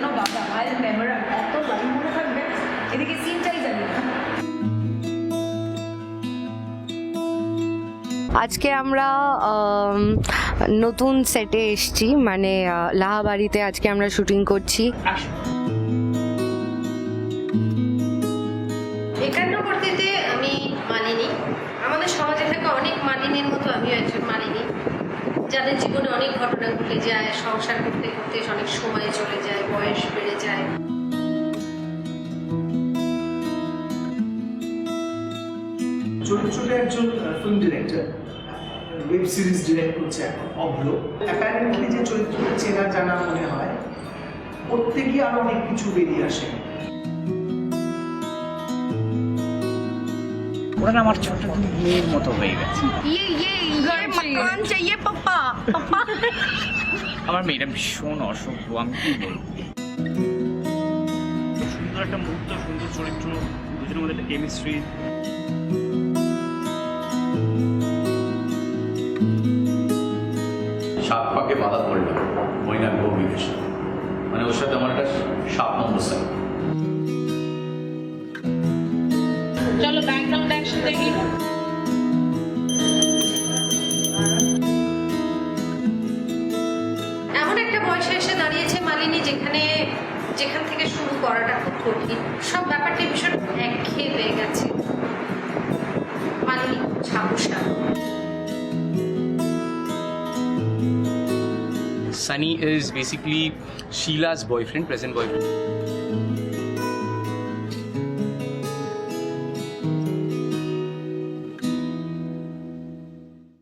জানো বাবা এত লাইন মনে থাকবে? এদিকে সিনটাই জানি আজকে আমরা নতুন সেটে এসছি মানে লাহাবাড়িতে আজকে আমরা শুটিং করছি। একান্নবর্তীতে যাদের জীবনে অনেক ঘটনা ঘটে যায় সংসার করতে করতে অনেক সময় চলে যায় বয়স বেড়ে যায়। চরিত্রটা একজন film director web series direct করছে এখন অভ্র। অ্যাপারেন্টলি যে চরিত্রটা চেনা জানা মনে হয় থেকে আরও অনেক কিছু বেরিয়ে আসে। ওরা আমার ছোট মেয়ের মতো হয়ে গেছে। ইয়ে ইয়ে ইয়ে মকান চাইয়ে আমার মেয়েটা ভীষণ অসভ্য আমি কি বলব? সুন্দর একটা মুহূর্ত সুন্দর চরিত্র দুজনের মধ্যে একটা কেমিস্ট্রি সাত পাকে বাধা পড়লাম মৈনাক বউ মানে ওর সাথে আমার একটা সাত নম্বর সাইড চলো অ্যাকশন দেখি। দাঁড়িয়েছে মালিনী যেখানে যেখান থেকে শুরু করাটা খুব কঠিন। সব ব্যাপারটি ভীষণ একঘেয়ে হয়ে গেছে। Malini ছাপুসা Sunny is basically Sheila's boyfriend, present boyfriend.